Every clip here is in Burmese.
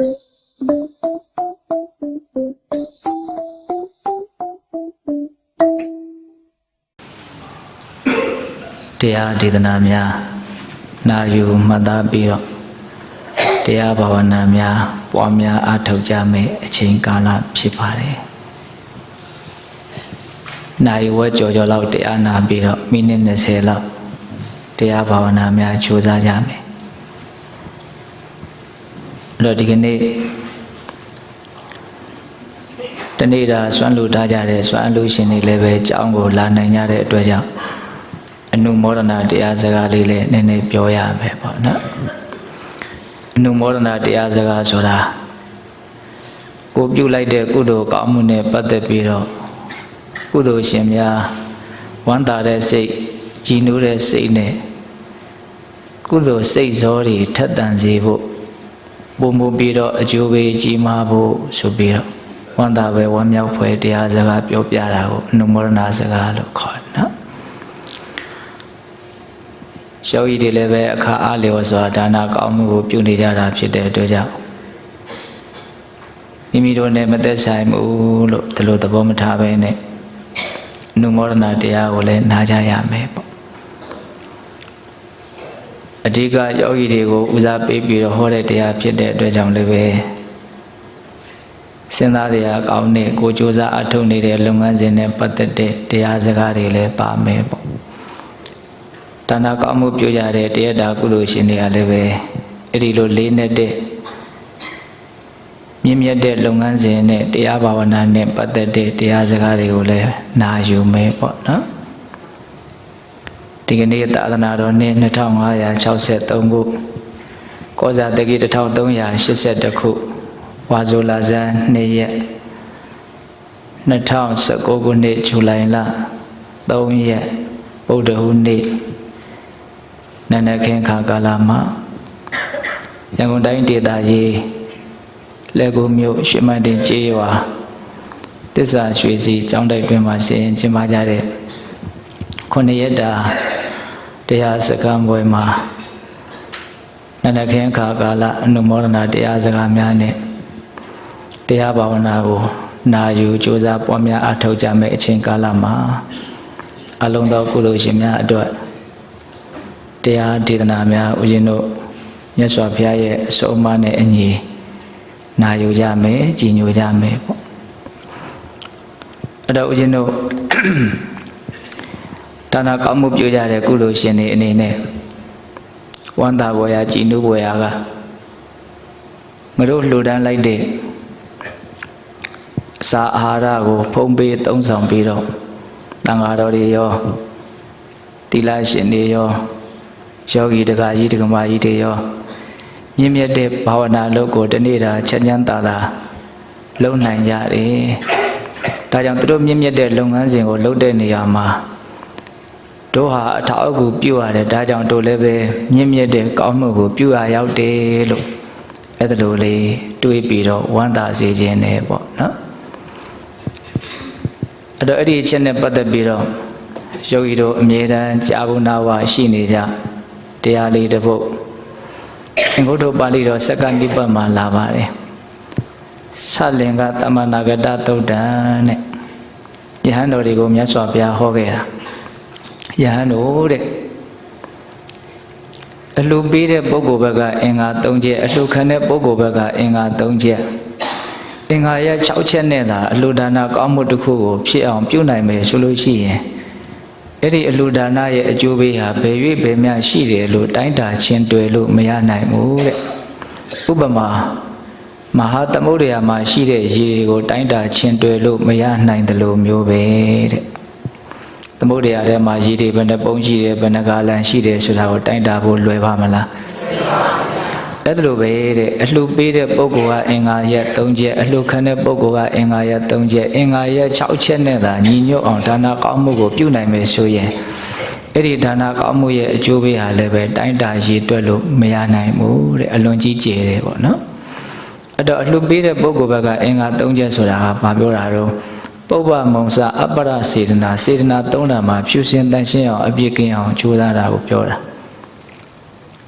တရားဒေသနာများနာယူမှတ်သားပြီးတော့တရားဘာဝနာများပွားများအားထုတ်ကြမယ့်အချိန်ကာလဖြစ်ပါတယ်။နာယူဝဲကြော်ကြော်လောက်တရားနာပြီးတော့မိနစ်20လောက်တရားဘာဝနာများကြိုးစားကြမယ်။ အဲ့တော့ဒီကနေ့တနေ့တာဆွမ်းလူထားကြတဲ့ဆွမ်းလူရှင်တွေလည်းပဲကြောင်းကိုလာနိုင်ကြတဲ့အတွက်ကြောင့်အနုမောဒနာတရားစကားလေးလည်းနည်းနည်းပြောရမယ်ပေါ့နော်အနုမောဒနာတရားစကားဆိုတာကိုပြုလိုက်တဲ့ကုသိုလ်ကောင်းမှုနဲ့ပတ်သက်ပြီးတော့ကုသိုလ်ရှင်များဝမ်းသာတဲ့စိတ်ကြည်နူးတဲ့စိတ်နဲ့ကုသိုလ်စိတ်ဇောတွေထက်တန်စေဖို့ ပုံမူပြီးတော့အကျိုးပေးကြီးမားဖို့ဆိုပြီးတော့ဝမ်းသာပဲဝမ်းမြောက်ဖွယ်တရားစကားပြောပြတာကိုအနုမောဒနာစကားလို့ခေါ်တယ်နော်ယောဂီတွေလည်းပဲအခါအားလျော်စွာဒါနာကောင်းမှုကိုပြုနေကြတာဖြစ်တဲ့အတွက်ကြောင့်မိမိတို့နဲ့မသက်ဆိုင်ဘူးလို့ဒီလိုသဘောမထားဘဲနဲ့အနုမောဒနာတရားကိုလည်းနားကြရမယ်ပေါ့ အဓိကယောဂီတွေကိုဦးစားပေးပြီးတော့ဟောတဲ့တရားဖြစ်တဲ့အတွက်ကြောင့်လည်းပဲစဉ်းစားတရားကောင်းတဲ့ကိုကြိုးစားအထုတ်နေတဲ့လုပ်ငန်းစဉ်နဲ့ပတ်သက်တဲ့တရားစကားတွေလည်းပါမယ်ပေါ့ဒါနာကောင်းမှုပြုကြတဲ့တရားတာကုသိုလ်ရှင်တွေကလည်းပဲအဲ့ဒီလိုလေးနဲ့တဲ့မြင့်မြတ်တဲ့လုပ်ငန်းစဉ်နဲ့တရားဘာဝနာနဲ့ပတ်သက်တဲ့တရားစကားတွေကိုလည်းနာယူမယ်ပေါ့နော် ဒီကနေ့သာသနာတော်နှစ်2563ခုကောဇာတက္ကိ1382ခုဝါဇိုလာဇန်2ရက်2019ခုနှစ်ဇူလိုင်လ3ရက်ဗုဒ္ဓဟူးနေ့နန္ဒခင်ခါကာလမှာရန်ကုန်တိုင်းဒေသကြီးလက်ကိုမြို့ရွှေမန်းတင်ကျေးရွာတစ္ဆာရွှေစီကျောင်းတိုက်တွင်မှာဆင်ကျင်းပကြတဲ့ခုနှစ်ရက်တာ တရားစကားပွဲမှာနန္ဒခင်ခါကာလအနုမောဒနာတရားစကားများနဲ့တရားဘာဝနာကိုနာယူကြိုးစားပွားများအထောက်ကြမဲ့အချိန်ကာလမှာအလုံးသောကုသိုလ်ရှင်များအတွက်တရားဒေသနာများဦးဇင်းတို့မြတ်စွာဘုရားရဲ့အဆုံးအမနဲ့အညီနာယူကြမယ်ကြည်ညိုကြမယ်ပေါ့အဲ့တော့ဦးဇင်းတို့ ဒါနာကောင်းမှုပြုကြတဲ့ကုလိုရှင်တွေအနေနဲ့ဝန္တာဘောရာကြည်နုဘောရာကမတို့လှူဒန်းလိုက်တဲ့အစာအာဟာရကိုဖုံးပေးသုံးဆောင်ပြီးတော့တန်ဃာတော်တွေရောတိလရှင်တွေရောယောဂီတက္ကကြီးတက္ကမကြီးတွေရောမြင့်မြတ်တဲ့ဘာဝနာလုပ်ကိုတနေ့တာချမ်းချမ်းသာသာလုပ်နိုင်ကြတယ်။ဒါကြောင့်သူတို့မြင့်မြတ်တဲ့လုပ်ငန်းစဉ်ကိုလုပ်တဲ့နေရာမှာ တို့ဟာအထောက်အကူပြုရတယ်ဒါကြောင့်တို့လည်းပဲမြင့်မြတ်တဲ့ကောင်းမှုကိုပြုရရောက်တယ်လို့အဲ့ဒါလိုလေးတွေးပြီးတော့ဝမ်းသာစေခြင်းနဲ့ပေါ့နော်။အဲ့တော့အဲ့ဒီအချက်နဲ့ပတ်သက်ပြီးတော့ယောဂီတို့အမြဲတမ်းကြာဘူးနာဝရှိနေကြတရားလေးတစ်ပုဒ်အင်္ဂုတ္တပါဠိတော်စက္ကနိပတ်မှာလာပါတယ်ဆလင်္ကတမနာဂတသုတ်တံတဲ့ယဟန်တော်တွေကိုမြတ်စွာဘုရားဟောခဲ့တာ ယဟန်တို့တဲ့အလှပေးတဲ့ပုဂ္ဂိုလ်ဘက်ကအင်္ဂါ၃ချက်အလှခံတဲ့ပုဂ္ဂိုလ်ဘက်ကအင်္ဂါ၃ချက်အင်္ဂါရဲ့6ချက်နဲ့သာအလှဒါနကောင်းမှုတစ်ခုကိုဖြစ်အောင်ပြုနိုင်မယ်ဆိုလို့ရှိရင်အဲ့ဒီအလူဒါနရဲ့အကျိုးပေးဟာဘယ်၍ဘယ်မျှရှိတယ်လို့တိုင်းတာချင်းတွယ်လို့မရနိုင်ဘူးတဲ့ဥပမာမဟာသမုဒ္ဒရာမှာရှိတဲ့ရေတွေကိုတိုင်းတာချင်းတွယ်လို့မရနိုင်တယ်လို့မျိုးပဲတဲ့ သမုဒ္ဒရာထဲမှာရေတွေဘယ်နှပုံရှိတယ်ဘယ်နှကာလန်ရှိတယ်ဆိုတာကိုတိုင်းတာဖို့လွယ်ပါမလားအဲ့ဒါလိုပဲတဲ့အလှပေးတဲ့ပုဂ္ဂိုလ်ကအင်္ဂါရက်၃ချက်အလှခံတဲ့ပုဂ္ဂိုလ်ကအင်္ဂါရက်၃ချက်အင်္ဂါရက်6ချက်နဲ့သာညီညွတ်အောင်ဒါနကောင်းမှုကိုပြုနိုင်မယ်ဆိုရင်အဲ့ဒီဒါနကောင်းမှုရဲ့အကျိုးပေးဟာလည်းပဲတိုင်းတာရည်တွက်လို့မရနိုင်ဘူးတဲ့အလွန်ကြီးကျယ်တယ်ပေါ့နော်အဲ့တော့အလှပေးတဲ့ပုဂ္ဂိုလ်ဘက်ကအင်္ဂါ၃ချက်ဆိုတာကဘာပြောတာတော့ ပုပ္ပမုံစအပ္ပရစေတနာစေတနာ၃ဓာတ်မှာဖြူစင်တန်ရှင်းအောင်အပြည့်ကင်းအောင်ကြိုးစားတာကိုပြောတာ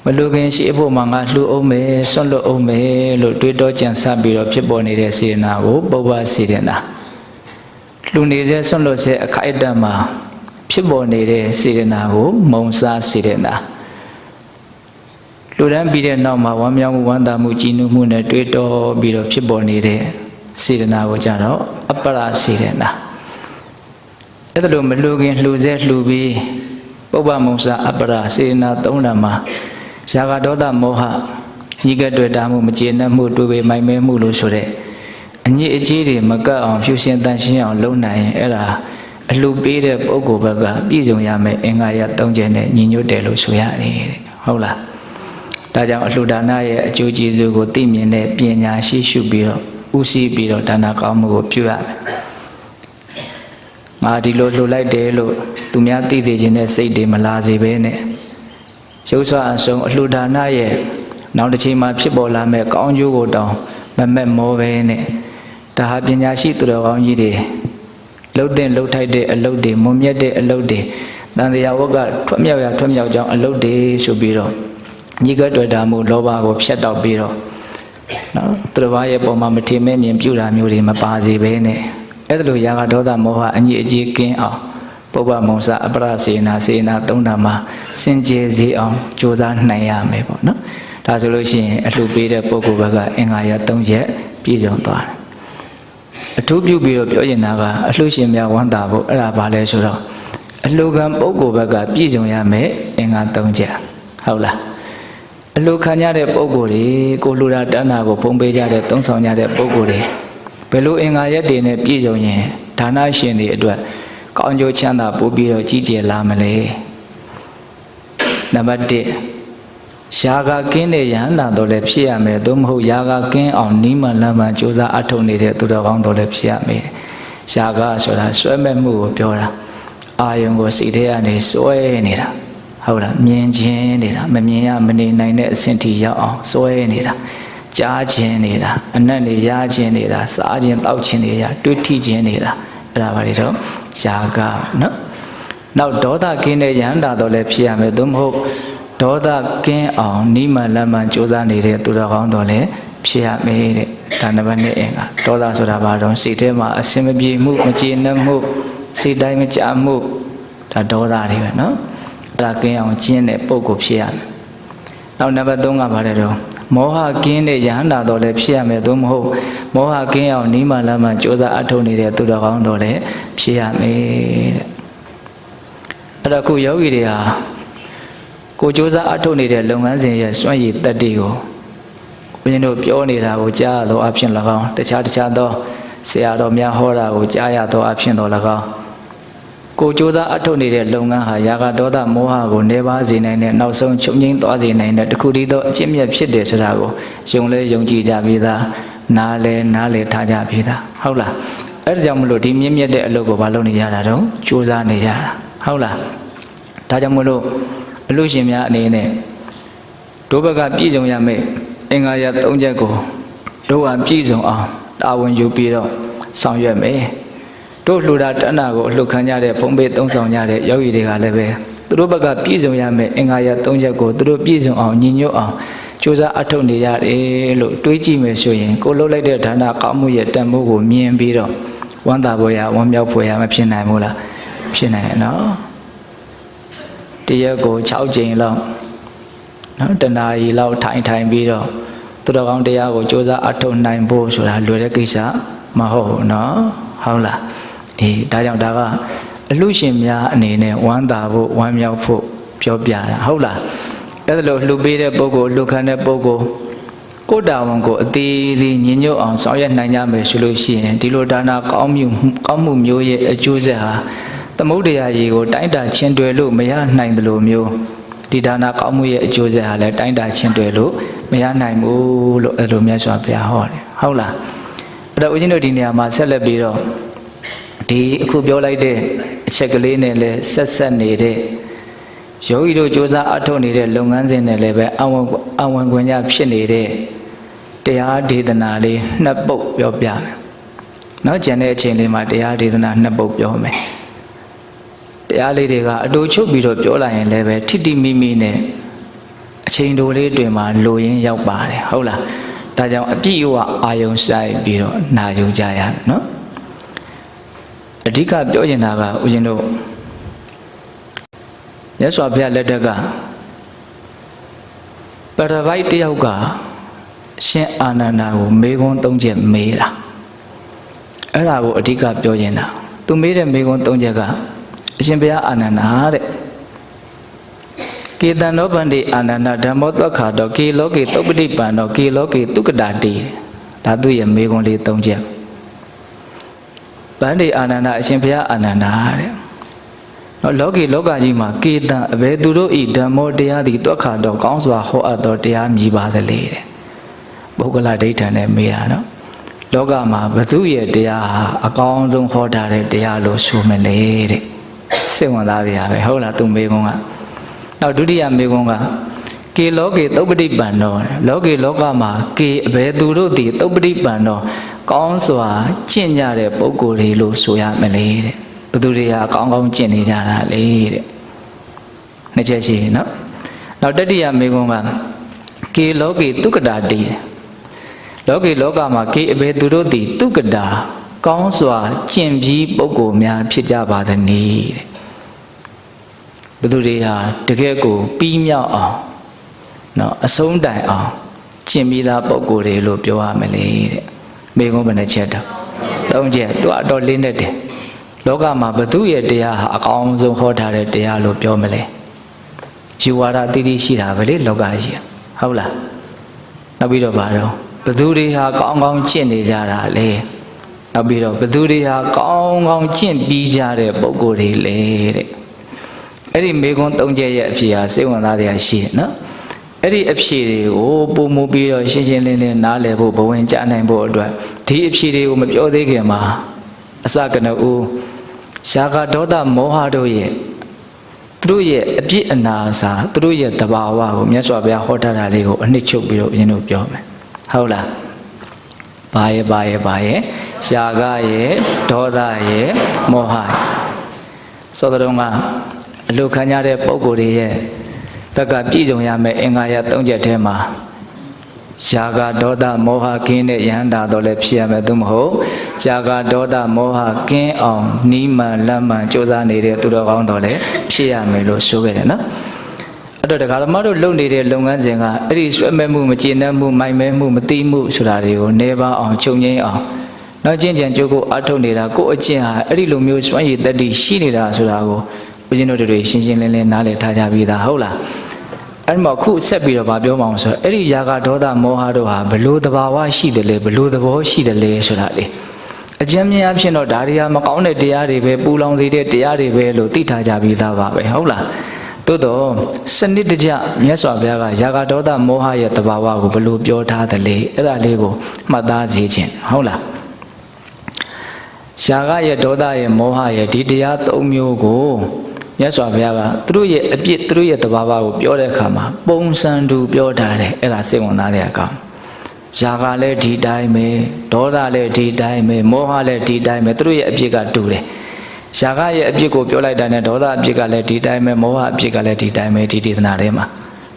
မလူခင်ရှိအဖို့မှာငါလှူအောင်မယ်ဆွန့်လွတ်အောင်မယ်လို့တွေးတောကြံစပြီးတော့ဖြစ်ပေါ်နေတဲ့စေတနာကိုပုပ္ပစေတနာလှူနေစေဆွန့်လွတ်စေအခိုက်အတန့်မှာဖြစ်ပေါ်နေတဲ့စေတနာကိုမုံစားစေတနာလူတန်းပြီးတဲ့နောက်မှာဝမ်းမြောက်မှုဝမ်းသာမှုကြည်နူးမှုနဲ့တွေးတောပြီးတော့ဖြစ်ပေါ်နေတဲ့ စေတနာကိုကြတော့အပ္ပရာစေတနာအဲ့ဒါလို့မလူခင်လှူစေလှူပြီးပုပ္ပမုံစားအပ္ပရာစေတနာသုံးဓာတ်မှာရာဂဒေါသမောဟညီကတွေ့တာမှုမကျေနပ်မှုတွေ့ပေမိုင်မဲမှုလို့ဆိုတဲ့အညစ်အကြေးတွေမကတ်အောင်ဖြူရှင်တန်ရှင်းအောင်လုပ်နိုင်ရင်အဲ့ဒါအလှပေးတဲ့ပုဂ္ဂိုလ်ဘက်ကပြည့်စုံရမယ်အင်္ဂါရ၃ချက်နဲ့ညီညွတ်တယ်လို့ဆိုရတယ်တဲ့ဟုတ်လားဒါကြောင့်အလှဒါနရဲ့အကျိုးကျေးဇူးကိုသိမြင်တဲ့ပညာရှိရှုပြီးတော့ ဥသိပြီးတော့ဒါနကောင်းမှုကိုပြုရမယ်ငါဒီလိုလှူလိုက်တယ်လို့သူများသိစေခြင်းနဲ့စိတ်တွေမလာစေဘဲနဲ့ရုပ်ဆွအဆုံးအလှူဒါနရဲ့နောက်တစ်ချိန်မှာဖြစ်ပေါ်လာမဲ့ကောင်းကျိုးကိုတောင်းမမက်မောပဲနဲ့ဒါဟာပညာရှိသူတော်ကောင်းကြီးတွေလှုပ်တဲ့လှုပ်ထိုက်တဲ့အလုပ်တွေမွန်မြတ်တဲ့အလုပ်တွေတန်တရားဝတ်ကထွတ်မြောက်ရထွတ်မြောက်ကြောင်းအလုပ်တွေဆိုပြီးတော့ညီကတွေ့တာမှုလောဘကိုဖျက်တော့ပြီးတော့ နော်သူတော်ဘာရဲ့ပုံမှာမထင်မဲ့မြင်ပြူတာမျိုးတွေမပါစေဘဲနဲ့အဲ့ဒါလိုရာဂဒေါသမောဟအညစ်အကြေးကင်းအောင်ပုပ္ပမုံစအပရစေနာစေနာသုံးဓာမှာစင်ကြယ်စေအောင်ကြိုးစားနိုင်ရမယ်ပေါ့နော်ဒါဆိုလို့ရှိရင်အလှပေးတဲ့ပုဂ္ဂိုလ်ဘက်ကအင်္ဂါရ၃ချက်ပြည့်စုံသွားတယ်အထူးပြုပြီးတော့ပြောရင်တာကအလှရှင်များဝမ်းသာဖို့အဲ့ဒါဘာလဲဆိုတော့အလှကံပုဂ္ဂိုလ်ဘက်ကပြည့်စုံရမယ်အင်္ဂါ၃ချက်ဟုတ်လား အလှခံရတဲ့ပုဂ္ဂိုလ်တွေကိုလှူတာတဏ္ဍာကိုဖုံးပေးကြတဲ့သုံးဆောင်ကြတဲ့ပုဂ္ဂိုလ်တွေဘယ်လိုအင်္ဂါရက်တွေနဲ့ပြည့်စုံရင်ဒါနရှင်တွေအတွက်ကောင်းကျိုးချမ်းသာပို့ပြီးတော့ကြီးကျယ်လာမလဲနံပါတ်1ယာဂကင်းတဲ့ယဟန္တာတော့လည်းဖြစ်ရမယ်သို့မဟုတ်ယာဂကင်းအောင်နီးမှလမ်းမှကြိုးစားအထောက်နေတဲ့သူတော်ကောင်းတော့လည်းဖြစ်ရမယ်ယာဂဆိုတာဆွဲမဲ့မှုကိုပြောတာအာယုံကိုစိတ်ထဲကနေစွဲနေတာ ဟုတ်လားမြင်ခြင်းနေတာမမြင်ရမနေနိုင်တဲ့အဆင့်ထိရောက်အောင်စွဲနေတာကြားခြင်းနေတာအနက်နေရခြင်းနေတာစားခြင်းတောက်ခြင်းနေရတွေးထိခြင်းနေတာအဲ့ဒါပါလေတော့ယာကနော်နောက်ဒေါသကင်းတဲ့ယဟန္တာတော့လည်းဖြစ်ရမယ်သို့မဟုတ်ဒေါသကင်းအောင်နိမလမန်စူးစမ်းနေတဲ့သူတော်ကောင်းတော့လည်းဖြစ်ရမယ်တဲ့ဒါနံပါတ်1အင်္ဂါဒေါသဆိုတာဘာတော့စိတ်ထဲမှာအစင်မပြေမှုမကျေနပ်မှုစိတ်တိုင်းမကြမှုဒါဒေါသတွေပဲနော် အဲ့ဒါကင်းအောင်ကျင့်တဲ့ပုံကိုဖြစ်ရမယ်။နောက်နံပါတ်3ကပါတယ်တော့မောဟကင်းတဲ့ယဟန္တာတော်လည်းဖြစ်ရမယ်သို့မဟုတ်မောဟကင်းအောင်နိမလမကြိုးစားအထုတ်နေတဲ့သူတော်ကောင်းတော်လည်းဖြစ်ရမယ်တဲ့။အဲ့တော့ခုယောဂီတွေဟာကိုကြိုးစားအထုတ်နေတဲ့လုပ်ငန်းစဉ်ရဲ့စွန့်ရည်တက်တွေကိုဘုရင်တို့ပြောနေတာကိုကြားရသောအဖြစ်၎င်းတခြားတခြားသောဆရာတော်များဟောတာကိုကြားရသောအဖြစ်တော်၎င်း ကိုကြိုးစားအထုတ်နေတဲ့လုပ်ငန်းဟာယာဂဒေါသမောဟကိုနေပါစေနိုင်တဲ့နောက်ဆုံးချုပ်ငိမ့်သွားစေနိုင်တဲ့တခုတည်းသောအကျင့်မြတ်ဖြစ်တယ်ဆိုတာကိုယုံလဲယုံကြည်ကြပြီးသားနားလဲနားလဲထားကြပြီးသားဟုတ်လားအဲ့ဒါကြောင့်မလို့ဒီမြင့်မြတ်တဲ့အလုပ်ကိုမလုပ်နေကြတာတော့ကြိုးစားနေကြတာဟုတ်လားဒါကြောင့်မလို့အလို့ရှင်များအနေနဲ့ဒုဘကပြည့်စုံရမယ့်အင်္ဂါရ၃ချက်ကိုတို့ဟာပြည့်စုံအောင်တာဝန်ယူပြီးတော့ဆောင်ရွက်မယ် တို့လှူတာတဏ္ဍာကိုအလှခံကြတဲ့ဖုံးပေးသုံးဆောင်ကြတဲ့ယောဂီတွေကလည်းပဲသူတို့ဘက်ကပြည့်စုံရမယ်အင်္ဂါရ၃ချက်ကိုသူတို့ပြည့်စုံအောင်ညီညွတ်အောင်ကြိုးစားအထောက်နေရတယ်လို့တွေးကြည့်မယ်ဆိုရင်ကိုလှုပ်လိုက်တဲ့ဒါနကောင်းမှုရဲ့တန်ဖိုးကိုမြင်ပြီးတော့ဝမ်းသာဖို့ရဝမ်းမြောက်ဖို့ရမဖြစ်နိုင်ဘူးလားဖြစ်နိုင်ရဲ့နော်တရက်ကို6ကြိမ်လောက်နော်တနာရီလောက်ထိုင်ထိုင်ပြီးတော့သူတော်ကောင်းတရားကိုကြိုးစားအထောက်နိုင်ဖို့ဆိုတာလွယ်တဲ့ကိစ္စမဟုတ်ဘူးနော်ဟုတ်လား အေးဒါကြောင့်ဒါကအလှရှင်များအနေနဲ့ဝမ်းသာဖို့ဝမ်းမြောက်ဖို့ပြောပြတာဟုတ်လားအဲ့ဒါလို့လှူပေးတဲ့ပုဂ္ဂိုလ်လှူခံတဲ့ပုဂ္ဂိုလ်ကိုယ်တာဝန်ကိုအသေးလေးညင်ညွတ်အောင်ဆောင်ရွက်နိုင်ကြမယ်ဆိုလို့ရှိရင်ဒီလိုဒါနာကောင်းမှုကောင်းမှုမျိုးရဲ့အကျိုးဆက်ဟာသမုဒ္ဒရာကြီးကိုတိုင်းတာချင်းတွယ်လို့မရနိုင်တယ်လို့မျိုးဒီဒါနာကောင်းမှုရဲ့အကျိုးဆက်ဟာလည်းတိုင်းတာချင်းတွယ်လို့မရနိုင်ဘူးလို့အဲ့လိုမြတ်စွာဘုရားဟောတယ်ဟုတ်လားအဲ့တော့ဦးဇင်းတို့ဒီနေရာမှာဆက်လက်ပြီးတော့ ဒီအခုပြောလိုက်တဲ့အချက်ကလေးနဲ့လည်းဆက်ဆက်နေတဲ့ယောဂီတို့စ조사အထုတ်နေတဲ့လုပ်ငန်းစဉ်နဲ့လည်းပဲအဝန်အဝန်ခွင့်ရဖြစ်နေတဲ့တရားဒေသနာလေးနှစ်ပုတ်ပြောပြမယ်။နောက်ကျန်တဲ့အချိန်လေးမှာတရားဒေသနာနှစ်ပုတ်ပြောမယ်။တရားလေးတွေကအတူချုပ်ပြီးတော့ပြောလိုက်ရင်လည်းပဲထိတိမိမိနဲ့အချိန်တိုလေးတွင်မှာလိုရင်းရောက်ပါတယ်ဟုတ်လားဒါကြောင့်အပြည့်အဝအာယုံဆိုင်ပြီးတော့နာယူကြရနော် အဓိကပြောချင်တာကဦးဇင်းတို့ရသော်ဘုရားလက်ထက်ကပရပိုက်တယောက်ကရှင်အာနန္ဒာကိုမေခွန်းသုံးချက်မေးတာအဲ့ဒါကိုအဓိကပြောချင်တာသူမေးတဲ့မေခွန်းသုံးချက်ကအရှင်ဘုရားအာနန္ဒာတဲ့ကေတံနောဗန္တိအာနန္ဒဓမ္မောသက္ခါတောကေလောကေသုပ္ပတိပံတောကေလောကေတုက္ကတာတိဒါသူရဲ့မေခွန်းလေးသုံးချက် ဗန္တိအာနန္ဒအရှင်ဘုရားအာနန္ဒာတဲ့နော်လောကီလောကကြီးမှာကေတံအဘယ်သူတို့ဤဓမ္မောတရားသည်တွက်ခါတော့ကောင်းစွာဟောအပ်သောတရားမြည်ပါသလေတဲ့ပုဂ္ဂလဒိဋ္ဌံနဲ့မေးတာနော်လောကမှာဘသူရဲ့တရားဟာအကောင်းဆုံးဟောတာတဲ့တရားလို့ဆိုမလဲတဲ့စိတ်ဝင်စားစရာပဲဟုတ်လားသူမေကုန်းကနောက်ဒုတိယမေကုန်းက ကေလောကေသုပ္ပတိပံတော်လောကေလောကမှာကေအဘယ်သူတို့သည်သုပ္ပတိပံတော်ကောင်းစွာကျင့်ကြတဲ့ပုဂ္ဂိုလ်တွေလို့ဆိုရမလဲတဲ့ဘသူတွေကကောင်းကောင်းကျင့်နေကြတာလေတဲ့နှစ်ချက်ရှိနော်နောက်တတိယမေကုန်းကကေလောကေတုက္ကတာတိလောကေလောကမှာကေအဘယ်သူတို့သည်တုက္ကတာကောင်းစွာကျင့်ပြီးပုဂ္ဂိုလ်များဖြစ်ကြပါသနည်းတဲ့ဘသူတွေဟာတကယ်ကိုပြီးမြောက်အောင် နော်အဆုံးတိုင်အောင်ကျင့်ပြီးသားပုဂ္ဂိုလ်တွေလို့ပြောရမလဲတဲ့မေကုန်းဘယ်နှချက်တော့သုံးချက်သူအတော်လေးနဲ့တယ်လောကမှာဘသူရဲ့တရားဟာအကောင်းဆုံးဟောထားတဲ့တရားလို့ပြောမလဲယူဝါဒတည်တည်ရှိတာပဲလေလောကကြီးဟုတ်လားနောက်ပြီးတော့ဗါတော့ဘသူတွေဟာကောင်းကောင်းကျင့်နေကြတာလေနောက်ပြီးတော့ဘသူတွေဟာကောင်းကောင်းကျင့်ပြီးကြတဲ့ပုံကိုယ်တွေလေတဲ့အဲ့ဒီမေကွန်း၃ချက်ရဲ့အဖြေဟာစိတ်ဝင်စားတရားရှိတယ်နော် အဲ့ဒီအဖြေတွေကိုပုံမူပြီးတော့ရှင်းရှင်းလင်းလင်းနားလည်ဖို့ဘဝင်ကြနိုင်ဖို့အတွက်ဒီအဖြေတွေကိုမပြောသေးခင်မှာအစကနဦးရှားကဒေါသမောဟတို့ရဲ့သူတို့ရဲ့အပြစ်အနာစာသူတို့ရဲ့တဘာဝကိုမြတ်စွာဘုရားဟောထားတာလေးကိုအနှစ်ချုပ်ပြီးတော့ဦးဇင်းတို့ပြောမယ်ဟုတ်လားဘာရဲ့ဘာရဲ့ဘာရဲ့ရှားကရဲ့ဒေါသရဲ့မောဟရဲ့သောတတော်ကအလုခံရတဲ့ပုံကိုယ်တွေရဲ့ တက်ကပြည့်စုံရမယ်အင်္ဂါရ၃ချက်ထဲမှာရှားကဒေါသမောဟကင်းတဲ့ယဟန္တာတော့လည်းဖြစ်ရမယ်သူမဟုတ်ရှားကဒေါသမောဟကင်းအောင်နီးမှန်လက်မှန်စ조사နေတဲ့သူတော်ကောင်းတော့လည်းဖြစ်ရမယ်လို့ဆိုခဲ့တယ်နော်အဲ့တော့ဒကာဓမ္မတို့လုပ်နေတဲ့လုပ်ငန်းစဉ်ကအဲ့ဒီဆွဲမဲ့မှုမကျေနပ်မှုမိုက်မဲမှုမတိမှုဆိုတာတွေကိုနေပါအောင်ချုပ်ငိမ့်အောင်နောက်ကျင့်ကြံကြိုးကိုအထုတ်နေတာကိုယ့်အကျင့်ဟာအဲ့ဒီလိုမျိုးစွမ်းရည်တက်တည်ရှိနေတာဆိုတာကိုဦးဇင်းတို့တွေရှင်းရှင်းလင်းလင်းနားလည်ထားကြပြီးသားဟုတ်လား အဲ့မှာခုဆက်ပြီးတော့ဗာပြောမအောင်ဆိုအဲ့ဒီຢာကဒေါသမောဟတို့ဟာဘလို့တဘာဝရှိတယ်လဲဘလို့သဘောရှိတယ်လဲဆိုတာလေအကျဉ်းမြင်အဖြစ်တော့ဒါတွေကမကောင်းတဲ့တရားတွေပဲပူလောင်စေတဲ့တရားတွေပဲလို့သိထားကြပြီးသားပါပဲဟုတ်လားသို့တော့စနစ်တကျမြတ်စွာဘုရားကຢာကဒေါသမောဟရဲ့တဘာဝကိုဘလို့ပြောထားတယ်လဲအဲ့ဒါလေးကိုမှတ်သားစေခြင်းဟုတ်လားရှားကရဲ့ဒေါသရဲ့မောဟရဲ့ဒီတရား၃မျိုးကို မြတ်စွာဘုရားကသူတို့ရဲ့အပြစ်သူတို့ရဲ့တဘာဝကိုပြောတဲ့အခါမှာပုံစံတူပြောထားတယ်အဲ့ဒါစိတ်ဝင်စားတဲ့အကောင်ຢာကလည်းဒီတိုင်းပဲဒေါသလည်းဒီတိုင်းပဲမောဟလည်းဒီတိုင်းပဲသူတို့ရဲ့အပြစ်ကတူတယ်ຢာကရဲ့အပြစ်ကိုပြောလိုက်တာနဲ့ဒေါသအပြစ်ကလည်းဒီတိုင်းပဲမောဟအပြစ်ကလည်းဒီတိုင်းပဲဒီဒေသနာထဲမှာ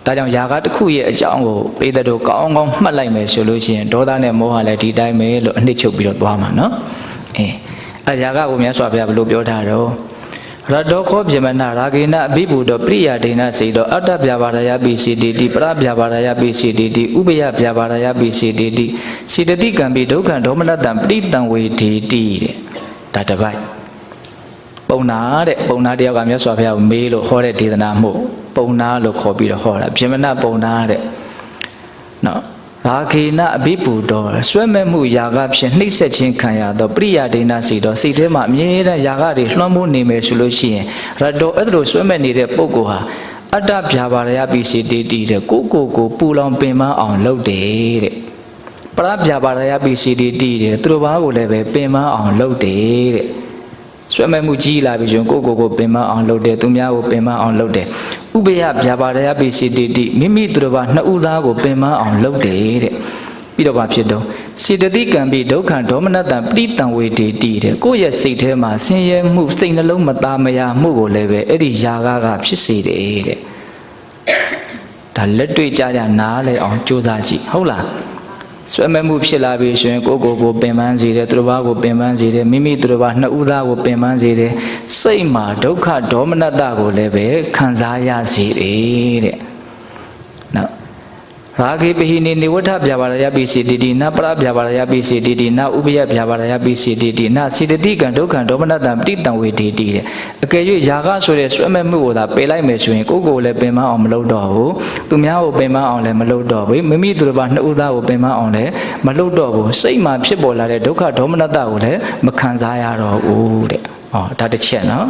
ဒါကြောင့်ຢာကတစ်ခုရဲ့အကြောင်းကိုပေတဲ့တို့ကောင်းကောင်းမှတ်လိုက်မယ်ဆိုလို့ရှိရင်ဒေါသနဲ့မောဟလည်းဒီတိုင်းပဲလို့အနှစ်ချုပ်ပြီးတော့သွားမှာနော်အေးအຢာကကိုမြတ်စွာဘုရားဘယ်လိုပြောထားတော့ ရတောခောပြမနာရာဂိနအဘိဗုဒ္ဓပရိယာဒိနစေတောအတ္တပြဘာရယပိစီတိတိပရပြဘာရယပိစီတိတိဥပယပြဘာရယပိစီတိတိစေတတိကံပိဒုက္ခဒေါမနတံပရိတံဝေဒီတိတဲ့ဒါတပိုက်ပုံနာတဲ့ပုံနာတယောက်ကမြတ်စွာဘုရားကိုမေးလို့ဟောတဲ့ဒေသနာမှုပုံနာလို့ခေါ်ပြီးတော့ဟောတာပြမနာပုံနာတဲ့နော် ရာခေနအဘိပူတော်ဆွဲမဲ့မှုຢာကဖြင့်နှိမ့်ဆက်ခြင်းခံရသောပရိယာဒိနာစီတော်စိတ်ထဲမှာအမြဲတမ်းຢာကတွေလွှမ်းမိုးနေမယ်ဆိုလို့ရှိရင်ရတော်အဲ့လိုဆွဲမဲ့နေတဲ့ပုဂ္ဂိုလ်ဟာအတ္တဗျာပါရယပိစီတေတိတဲ့ကိုကိုကိုပူလောင်ပင်ပန်းအောင်လုပ်တယ်တဲ့ပရဗျာပါရယပိစီတေတိတဲ့သူတို့ဘာကိုလည်းပဲပင်ပန်းအောင်လုပ်တယ်တဲ့ဆွဲမဲ့မှုကြီးလာပြီဆိုရင်ကိုကိုကိုပင်မအောင်လုပ်တယ်သူများကိုပင်မအောင်လုပ်တယ် ဥပယဗျာပါဒယပိစိတိတိမိမိသူတော်ဘာနှစ်ဦးသားကိုပင်မအောင်လုပ်တယ်တဲ့ပြီးတော့ဘာဖြစ်တော့စေတသိကံပိဒုက္ခဒေါမနတံပဋိတံဝေတေတိတဲ့ကိုယ့်ရဲ့စိတ်ထဲမှာဆင်းရဲမှုစိတ်နှလုံးမသားမယာမှုကိုလည်းပဲအဲ့ဒီຢာကကဖြစ်စေတယ်တဲ့ဒါလက်တွေ့ကြကြနားလဲအောင်ကြိုးစားကြည့်ဟုတ်လား ဆွဲမဲ့မှုဖြစ်လာပြီဆိုရင်ကိုယ့်ကိုယ်ကိုပင်ပန်းစေတယ်သူတစ်ပါးကိုပင်ပန်းစေတယ်မိမိသူတစ်ပါးနှစ်ဦးသားကိုပင်ပန်းစေတယ်စိတ်မှာဒုက္ခဒေါမနတကိုလည်းပဲခံစားရစေတယ်တဲ့နော် ရာဂိပဟိနေနိဝဋ္ဌဗျာပါရယပိစီတိတိနပရဗျာပါရယပိစီတိတိနဥပယဗျာပါရယပိစီတိတိနစေတတိကံဒုက္ခံဒေါမနတံပဋိတံဝေတိတိတဲ့အကယ်၍ယာကဆိုတဲ့ဆွဲမဲ့မှုကိုသာပယ်လိုက်မယ်ဆိုရင်ကိုယ့်ကိုယ်လည်းပင်မအောင်မလုပ်တော့ဘူးသူများကိုပင်မအောင်လည်းမလုပ်တော့ဘူးမိမိသူတစ်ပါးနှစ်ဦးသားကိုပင်မအောင်လည်းမလုပ်တော့ဘူးစိတ်မှာဖြစ်ပေါ်လာတဲ့ဒုက္ခဒေါမနတကိုလည်းမခံစားရတော့ဘူးတဲ့ဟောဒါတစ်ချက်နော်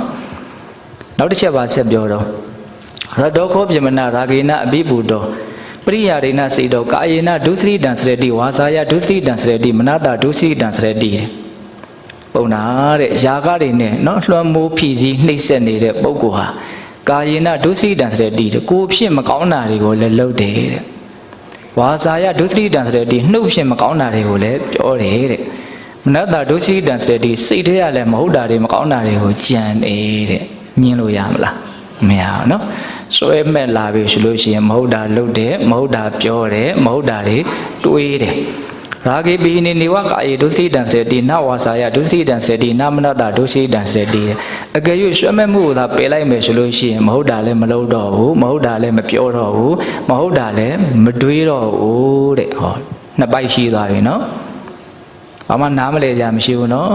နောက်တစ်ချက်ပါဆက်ပြောတော့ရတောခောပြမနာရာဂေနအဘိဘူတော ပရိယာဒိနစေတောကာယေနဒုစရိတံစရတိဝါစာယဒုစရိတံစရတိမနတာဒုစရိတံစရတိတဲ့ပုံနာတဲ့ຢာကတွေနဲ့နော်လွှမ်းမိုးဖြီးစည်းနှိမ့်ဆက်နေတဲ့ပုဂ္ဂိုလ်ဟာကာယေနဒုစရိတံစရတိတဲ့ကိုယ်ဖြစ်မကောင်းတာတွေကိုလည်းလုပ်တယ်တဲ့ဝါစာယဒုစရိတံစရတိနှုတ်ဖြစ်မကောင်းတာတွေကိုလည်းပြောတယ်တဲ့မနတာဒုစရိတံစရတိစိတ်ထဲကလည်းမဟုတ်တာတွေမကောင်းတာတွေကိုကြံနေတဲ့ညင်းလို့ရမလားမရဘူးနော် ဆွဲမဲ့လာပြီဆိုလို့ရှိရင်မဟုတ်တာလုပ်တယ်မဟုတ်တာပြောတယ်မဟုတ်တာတွေတွေးတယ်ရာဂိပိနိနေဝကာယေဒုစိတံစေတိနဝါစာယဒုစိတံစေတိနမနတဒုစိတံစေတိအကယ်၍ဆွဲမဲ့မှုကိုသာပယ်လိုက်မယ်ဆိုလို့ရှိရင်မဟုတ်တာလည်းမလုပ်တော့ဘူးမဟုတ်တာလည်းမပြောတော့ဘူးမဟုတ်တာလည်းမတွေးတော့ဘူးတဲ့ဟောနှစ်ပိုက်ရှိသွားပြီနော်ဘာမှနားမလဲကြမရှိဘူးနော်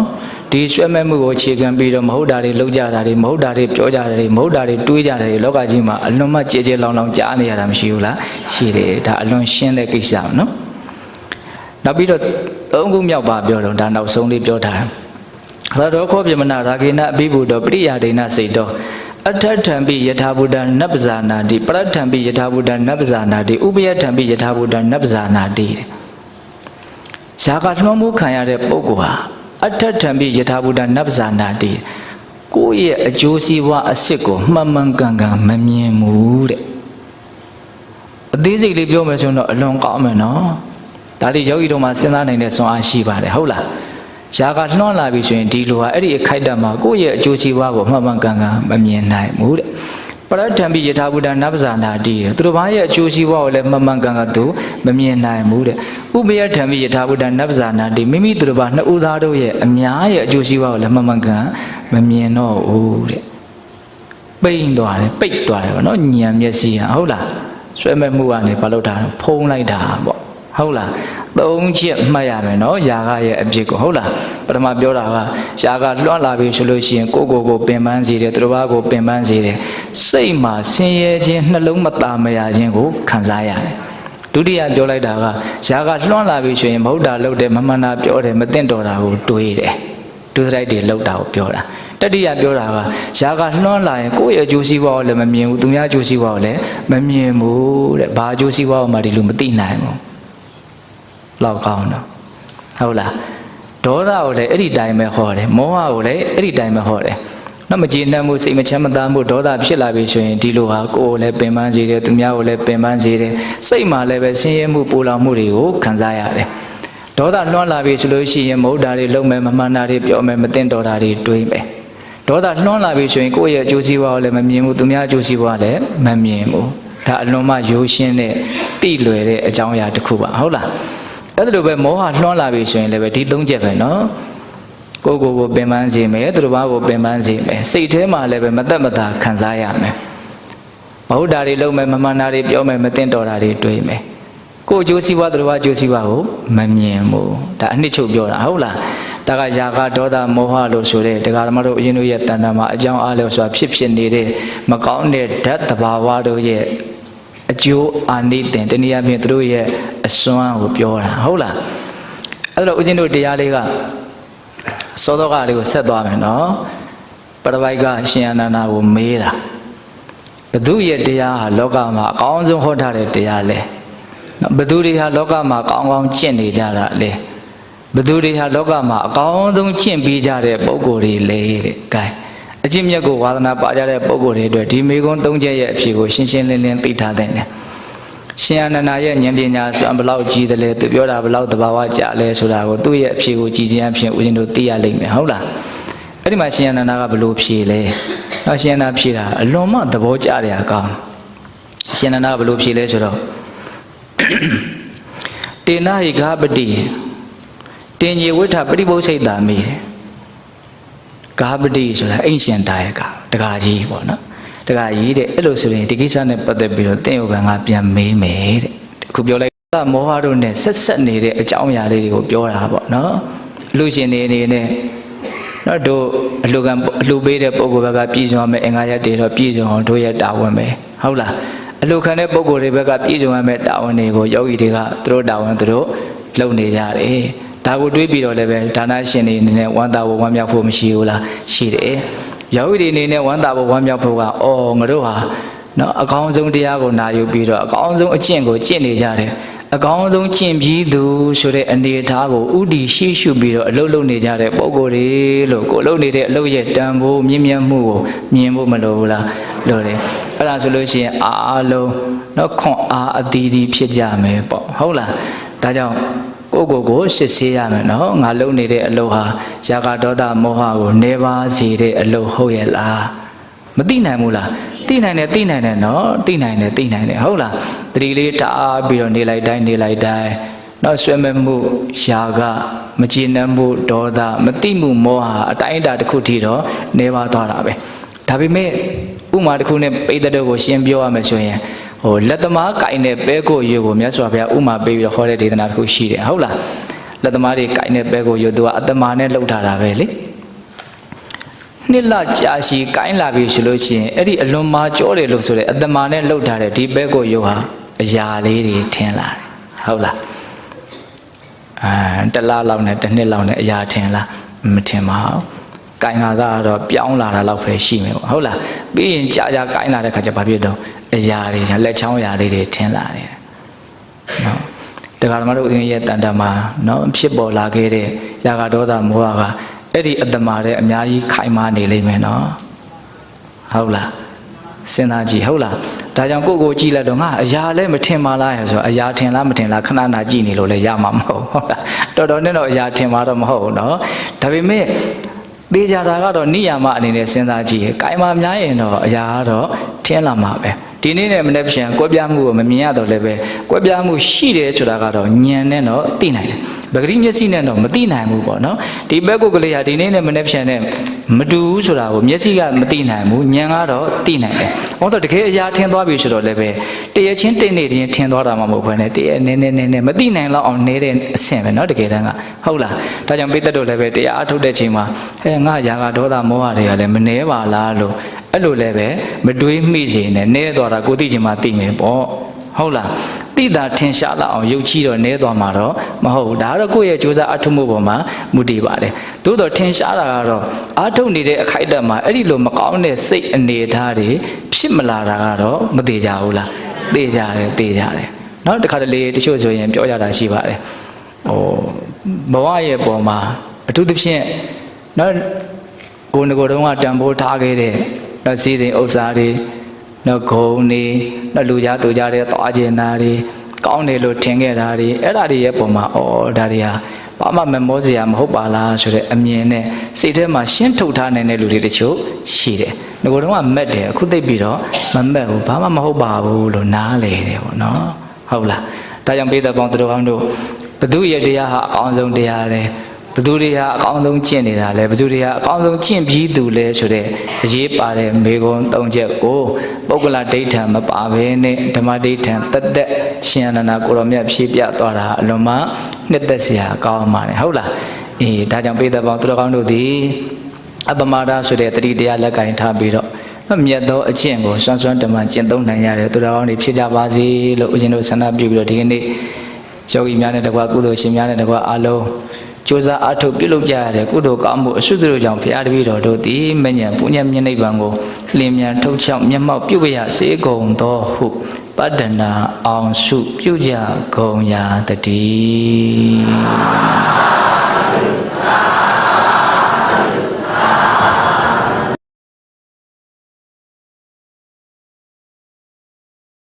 ဒီရွှဲမဲ့မှုကိုအခြေခံပြီးတော့မဟုတ်တာတွေလုပ်ကြတာတွေမဟုတ်တာတွေပြောကြတာတွေမဟုတ်တာတွေတွေးကြတာတွေလောကကြီးမှာအလွန်မှကြဲကြဲလောင်လောင်ကြားနေရတာမရှိဘူးလားရှိတယ်ဒါအလွန်ရှင်းတဲ့ကိစ္စပါနော်နောက်ပြီးတော့သုံးခုမြောက်ပါပြောတော့ဒါနောက်ဆုံးလေးပြောထားတယ်ရတောခောပြမနာရာဂေနအဘိဗုဒ္ဓပရိယာဒိနစိတ်တော်အထထံပိယထာဘုဒ္ဓနပ္ပဇာနာတိပရထံပိယထာဘုဒ္ဓနပ္ပဇာနာတိဥပယထံပိယထာဘုဒ္ဓနပ္ပဇာနာတိတဲ့ရှားကလွှမ်းမိုးခံရတဲ့ပုဂ္ဂိုလ်ဟာ အထထံပိယထာဘုဒ္ဓနပ္ပဇာနာတိကိုယ့်ရဲ့အကျိုးစီးပွားအစစ်ကိုမှန်မှန်ကန်ကန်မမြင်ဘူးတဲ့အသေးစိတ်လေးပြောမယ်ဆိုရင်တော့အလွန်ကောင်းမယ်နော်ဒါလေးယောဂီတို့မှာစဉ်းစားနိုင်တဲ့စွမ်းအားရှိပါတယ်ဟုတ်လားရှားကလွှမ်းလာပြီဆိုရင်ဒီလိုဟာအဲ့ဒီအခိုက်အတန့်မှာကိုယ့်ရဲ့အကျိုးစီးပွားကိုမှန်မှန်ကန်ကန်မမြင်နိုင်ဘူးတဲ့ ပရထံပိယထာဘုဒ္ဓနဗ္ဗဇာနာတိတဲ့သူတို့ဘာရဲ့အကျိုးစီးပွားကိုလည်းမှန်မှန်ကန်ကန်သူမမြင်နိုင်ဘူးတဲ့ဥပယထံပိယထာဘုဒ္ဓနဗ္ဗဇာနာတိမိမိသူတို့ဘာနှစ်ဦးသားတို့ရဲ့အများရဲ့အကျိုးစီးပွားကိုလည်းမှန်မှန်ကန်မမြင်တော့ဘူးတဲ့ပိန်သွားတယ်ပိတ်သွားတယ်ဗောနော်ညံမျက်စိဟာဟုတ်လားဆွဲမဲ့မှုကနေဘာလို့တာလဲဖုံးလိုက်တာပေါ့ ဟုတ်လားသုံးချက်မှတ်ရမယ်နော်ຢာကရဲ့အဖြစ်ကိုဟုတ်လားပထမပြောတာကຢာကလွှမ်းလာပြီဆိုလို့ရှိရင်ကိုကိုကိုပင်ပန်းစေတယ်သူတစ်ပါးကိုပင်ပန်းစေတယ်စိတ်မှာဆင်းရဲခြင်းနှလုံးမသားမရခြင်းကိုခံစားရတယ်ဒုတိယပြောလိုက်တာကຢာကလွှမ်းလာပြီဆိုရင်မဟုတ်တာလုပ်တယ်မမှန်တာပြောတယ်မသင့်တော်တာကိုတွေးတယ်ဒုစရိုက်တွေလောက်တာကိုပြောတာတတိယပြောတာကຢာကလွှမ်းလာရင်ကိုယ့်ရဲ့အကျိုးစီးပွားကိုလည်းမမြင်ဘူးသူများအကျိုးစီးပွားကိုလည်းမမြင်ဘူးတဲ့ဘာအကျိုးစီးပွားကိုမှဒီလိုမသိနိုင်ဘူး လောက်ကောင်းတော့ဟုတ်လားဒေါသကိုလည်းအဲ့ဒီတိုင်းပဲဟောတယ်မောဟကိုလည်းအဲ့ဒီတိုင်းပဲဟောတယ်နော်မကြည်နပ်မှုစိတ်မချမ်းမသာမှုဒေါသဖြစ်လာပြီဆိုရင်ဒီလိုဟာကိုယ်ကိုလည်းပင်ပန်းစေတယ်သူများကိုလည်းပင်ပန်းစေတယ်စိတ်မှာလည်းပဲဆင်းရဲမှုပူလောင်မှုတွေကိုခံစားရတယ်ဒေါသလွှမ်းလာပြီဆိုလို့ရှိရင်မဟုတ်တာတွေလုံးမယ်မမှန်တာတွေပြောမယ်မသိတော်တာတွေတွေးမယ်ဒေါသလွှမ်းလာပြီဆိုရင်ကိုယ့်ရဲ့အကျိုးစီးပွားကိုလည်းမမြင်ဘူးသူများအကျိုးစီးပွားလည်းမမြင်ဘူးဒါအလွန်မှရိုးရှင်းတဲ့တိလွယ်တဲ့အကြောင်းအရာတစ်ခုပါဟုတ်လား အဲ့ဒါလိုပဲမောဟလွှမ်းလာပြီဆိုရင်လည်းပဲဒီသုံးချက်ပဲနော်ကိုကိုကိုပင်ပန်းစေမယ်သူတို့ဘာကိုပင်ပန်းစေမယ်စိတ်ထဲမှာလည်းပဲမသက်မသာခံစားရမယ်မဟုတ်တာတွေလုံးမယ်မမှန်တာတွေပြောမယ်မသိတော်တာတွေတွေးမယ်ကိုအကျိုးစီးပွားသူတို့ဘာအကျိုးစီးပွားကိုမမြင်ဘူးဒါအနှစ်ချုပ်ပြောတာဟုတ်လားဒါကယာကဒေါသမောဟလို့ဆိုတဲ့တရားဓမ္မတို့အရင်တို့ရဲ့တဏ္ဍာမှာအကြောင်းအားလျော်စွာဖြစ်ဖြစ်နေတဲ့မကောင်းတဲ့ဓာတ်တဘာဝတို့ရဲ့ အကျိုးအာနိသင်တနည်းအားဖြင့်သူတို့ရဲ့အစွမ်းကိုပြောတာဟုတ်လားအဲ့တော့ဦးဇင်းတို့တရားလေးကစောသောကလေးကိုဆက်သွားမယ်နော်ပရပိုက်ကရှင်အနန္ဒာကိုမေးတာဘသူရဲ့တရားဟာလောကမှာအကောင်းဆုံးဟောထားတဲ့တရားလဲနော်ဘသူတွေဟာလောကမှာကောင်းကောင်းကျင့်နေကြတာလဲဘသူတွေဟာလောကမှာအကောင်းဆုံးကျင့်ပြီးကြတဲ့ပုံကိုယ်တွေလေတဲ့ gain အကျင့်မြတ်ကိုဝါသနာပါကြတဲ့ပုံကိုယ်တွေအတွက်ဒီမေကွန်း၃ချက်ရဲ့အဖြစ်ကိုရှင်းရှင်းလင်းလင်းသိထားတဲ့တယ်ရှင်အနန္ဒာရဲ့ဉာဏ်ပညာဆိုဘလောက်ကြီးတယ်လဲသူပြောတာဘလောက်တဘာဝကြလဲဆိုတာကိုသူ့ရဲ့အဖြစ်ကိုကြည်ခြင်းအဖြစ်ဦးဇင်းတို့သိရလိမ့်မယ်ဟုတ်လားအဲ့ဒီမှာရှင်အနန္ဒာကဘလို့ဖြေလဲတော့ရှင်အနန္ဒာဖြေတာအလွန်မှသဘောကျတဲ့အကောင်းရှရှင်နန္ဒဘယ်လိုဖြေလဲဆိုတော့တေနဟိဃပတိတင်ញေဝိထပရိပု္ပ္ပစိတ်တာမိတယ် ဂါပတိဆိုတာအိမ်ရှင်တာယကတကာကြီးပေါ့နော်တကာကြီးတဲ့အဲ့လိုဆိုရင်ဒီကိစ္စနဲ့ပတ်သက်ပြီးတော့တင့်ဥပ္ပံကပြန်မေးမယ်တဲ့အခုပြောလိုက်တာမောဟတို့နဲ့ဆက်ဆက်နေတဲ့အကြောင်းအရာလေးတွေကိုပြောတာပေါ့နော်အလူရှင်နေအနေနဲ့နော်တို့အလူကအလူပေးတဲ့ပုံကဘက်ကပြည်စုံရမယ်အင်္ဂါရက်တွေတော့ပြည်စုံအောင်တို့ရဲ့တာဝန်ပဲဟုတ်လားအလူခံတဲ့ပုံကိုယ်တွေဘက်ကပြည်စုံရမယ်တာဝန်တွေကိုယောဂီတွေကသူတို့တာဝန်သူတို့လုပ်နေကြတယ် ဒါကိုတွေးပြီးတော့လည်းပဲဒါနရှင်တွေအနေနဲ့ဝမ်းသာဖို့ဝမ်းမြောက်ဖို့မရှိဘူးလားရှိတယ်ယောဂီတွေအနေနဲ့ဝမ်းသာဖို့ဝမ်းမြောက်ဖို့ကအော်ငါတို့ဟာနော်အကောင်းဆုံးတရားကိုနာယူပြီးတော့အကောင်းဆုံးအကျင့်ကိုကျင့်နေကြတယ်အကောင်းဆုံးကျင့်ပြီးသူဆိုတဲ့အနေအထားကိုဥတီရှိရှုပြီးတော့အလုပ်လုပ်နေကြတဲ့ပုံကိုယ်တွေလို့ကိုယ်လုပ်နေတဲ့အလုပ်ရဲ့တန်ဖိုးမြင့်မြတ်မှုကိုမြင်ဖို့မလိုဘူးလားလို့တယ်အဲ့ဒါဆိုလို့ရှိရင်အားလုံးနော်ခွန်အားအသီးသီးဖြစ်ကြမယ်ပေါ့ဟုတ်လားဒါကြောင့် ကိုယ့်ကိုယ်ကိုရှစ်ဆေးရမယ်နော်ငါလုပ်နေတဲ့အလုပ်ဟာယာကဒေါသမောဟကိုနေပါစေတဲ့အလုပ်ဟုတ်ရဲ့လားမသိနိုင်ဘူးလားသိနိုင်တယ်သိနိုင်တယ်နော်သိနိုင်တယ်သိနိုင်တယ်ဟုတ်လားတတိလေးတားပြီးတော့နေလိုက်တိုင်းနေလိုက်တိုင်းနော်ဆွဲမဲ့မှုယာကမကျေနပ်မှုဒေါသမတိမှုမောဟအတိုင်းအတာတစ်ခုထိတော့နေပါသွားတာပဲဒါပေမဲ့ဥမာတစ်ခုနဲ့ပိဋကတ်ကိုရှင်းပြောရမယ်ဆိုရင် ဟိုလက်သမားကင်တဲ့ပဲကိုရွကိုမြတ်စွာဘုရားဥမာပေးပြီးတော့ဟောတဲ့ဒေသနာတစ်ခုရှိတယ်ဟုတ်လားလက်သမားတွေကင်တဲ့ပဲကိုရွသူကအတ္တမာနဲ့လှုပ်ထားတာပဲလေနှစ်လကြာရှည်ကိုင်းလာပြီဆိုလို့ရှိရင်အဲ့ဒီအလွန်မာကြောတယ်လို့ဆိုတဲ့အတ္တမာနဲ့လှုပ်ထားတဲ့ဒီပဲကိုရွဟာအရာလေးတွေထင်လာတယ်ဟုတ်လားအဲတလားလောက်နဲ့တစ်နှစ်လောက်နဲ့အရာထင်လားမထင်ပါဘူးကိုင်းလာတာတော့ပြောင်းလာတာလောက်ပဲရှိမယ်ပေါ့ဟုတ်လား ပြီးရင်ကြာကြာကိုင်းလာတဲ့ခါကျဘာဖြစ်တော့အရာတွေလက်ချောင်းအရာလေးတွေထင်လာတယ်နော်တရားဓမ္မတို့အင်းရဲ့တန်တမှာနော်ဖြစ်ပေါ်လာခဲ့တဲ့ယာဂဒေါသမောဟကအဲ့ဒီအတ္တမာတဲ့အများကြီးခိုင်မာနေလိမ့်မယ်နော်ဟုတ်လားစဉ်းစားကြည့်ဟုတ်လားဒါကြောင့်ကိုယ့်ကိုကြည့်လိုက်တော့ငါအရာလည်းမထင်ပါလားဆိုတော့အရာထင်လားမထင်လားခဏနာကြည့်နေလို့လည်းရမှာမဟုတ်ဟုတ်လားတော်တော်နဲ့တော့အရာထင်မှာတော့မဟုတ်ဘူးနော်ဒါပေမဲ့ သေးကြတာကတော့နိယာမအနေနဲ့စဉ်းစားကြည့်ရင်။ကိုင်မာများရင်တော့အရာကတော့ထင်းလာမှာပဲ။ဒီနေ့နဲ့မနေ့ပြန်ကွဲပြားမှုကိုမမြင်ရတော့လည်းပဲကွဲပြားမှုရှိတယ်ဆိုတာကတော့ညံနဲ့တော့သိနိုင်တယ်။ ပဂရိမျက်စိနဲ့တော့မသိနိုင်ဘူးပေါ့နော်။ဒီဘက်ကိုကလေးဟာဒီနေ့နဲ့မနေ့ပြန်နဲ့မတူဘူးဆိုတာကိုမျက်စိကမသိနိုင်ဘူး။ညံကတော့သိနိုင်တယ်။ဟောတော့တကယ်အရာထင်းသွားပြီဆိုတော့လည်းပဲတရချင်းတိတ်နေချင်းထင်းသွားတာမှမဟုတ်ဘဲနဲ့တရနည်းနည်းနည်းနည်းမသိနိုင်လောက်အောင်နေတဲ့အဆင့်ပဲနော်တကယ်တမ်းကဟုတ်လား။ဒါကြောင့်ပိတ္တတို့လည်းပဲတရားအထုတ်တဲ့ချိန်မှာဟဲ့ငါရာဂဒေါသမောဟတွေကလည်းမနှဲပါလားလို့အဲ့လိုလည်းပဲမတွေးမိစေနဲ့နဲသွားတာကိုသိချင်မှသိမယ်ပေါ့ ဟုတ်လားတိတာထင်ရှားလောက်အောင်ယုတ်ချီတော့နဲသွားမှာတော့မဟုတ်ဘူးဒါကတော့ကိုယ့်ရဲ့ကြိုးစားအထုမှုပေါ်မှာမူတည်ပါတယ်သို့တော့ထင်ရှားတာကတော့အထုနေတဲ့အခိုက်အတန့်မှာအဲ့ဒီလိုမကောင်းတဲ့စိတ်အနေအထားတွေဖြစ်မလာတာကတော့မသေးကြဘူးလားသေကြတယ်သေကြတယ်နောက်တစ်ခါတလေတချို့ဆိုရင်ပြောကြတာရှိပါတယ်ဟိုဘဝရဲ့ပုံမှာအထူးသဖြင့်နော်ကိုယ်ငကိုယ်တုံးကတံပိုးထားခဲ့တဲ့နော်စီးတဲ့ဥစ္စာတွေ နော်ဂုံနေနော်လူကြားသူကြားတဲ့သွားကျင်တာတွေကောင်းတယ်လို့ထင်ခဲ့တာတွေအဲ့ဒါတွေရဲ့ပုံမှာဩဒါတွေဟာဘာမှမမောစရာမဟုတ်ပါလားဆိုတဲ့အမြင်နဲ့စိတ်ထဲမှာရှင်းထုတ်ထားနိုင်တဲ့လူတွေတချို့ရှိတယ်ငကိုယ်တုံးကမက်တယ်အခုသိပြီးတော့မမက်ဘူးဘာမှမဟုတ်ပါဘူးလို့နားလေတယ်ပေါ့နော်ဟုတ်လားဒါကြောင့်ပေးတဲ့ပေါင်းသူတို့အောင်တို့ဘသူရဲ့တရားဟာအကောင်းဆုံးတရားလေဘ သူတွေဟာအကောင်းဆုံးကျင့်နေတာလဲဘသူတွေဟာအကောင်းဆုံးကျင့်ပြီးသူလဲဆိုတဲ့အရေးပါတဲ့မေခွန်း၃ချက်ကိုပုဂ္ဂလဒိဋ္ဌံမပါဘဲနဲ့ဓမ္မဒိဋ္ဌံတက်တက်ရှင်အနန္ဒကိုရောမြတ်ဖြည့်ပြသွားတာအလွန်မှနှစ်သက်စရာကောင်းပါတယ်ဟုတ်လားအေးဒါကြောင့်ပိဿပေါင်းသူတော်ကောင်းတို့သည်အပမာဒဆိုတဲ့တတိတရားလက်ကင်ထားပြီးတော့မြတ်သောအကျင့်ကိုစွမ်းစွမ်းတမန်ကျင့်သုံးနိုင်ရတဲ့သူတော်ကောင်းတွေဖြစ်ကြပါစေလို့ဦးဇင်းတို့ဆန္ဒပြုပြီးတော့ဒီကနေ့ယောဂီများနဲ့တကွာကုသိုလ်ရှင်များနဲ့တကွာအားလုံး ကြိုးစားအထုတ်ပြုလုပ်ကြရတဲ့ကုသိုလ်ကောင်းမှုအစွတ်တို့ကြောင့်ဘုရားတပည့်တော်တို့သည်မဉ္ဇဉ်ပုညမြတ်နိဗ္ဗာန်ကိုလင်းမြန်ထုတ်ချောက်မျက်မှောက်ပြုပရစေကုန်သောဟုပတ္တနာအောင်စုပြုကြကုန်ရာတည်း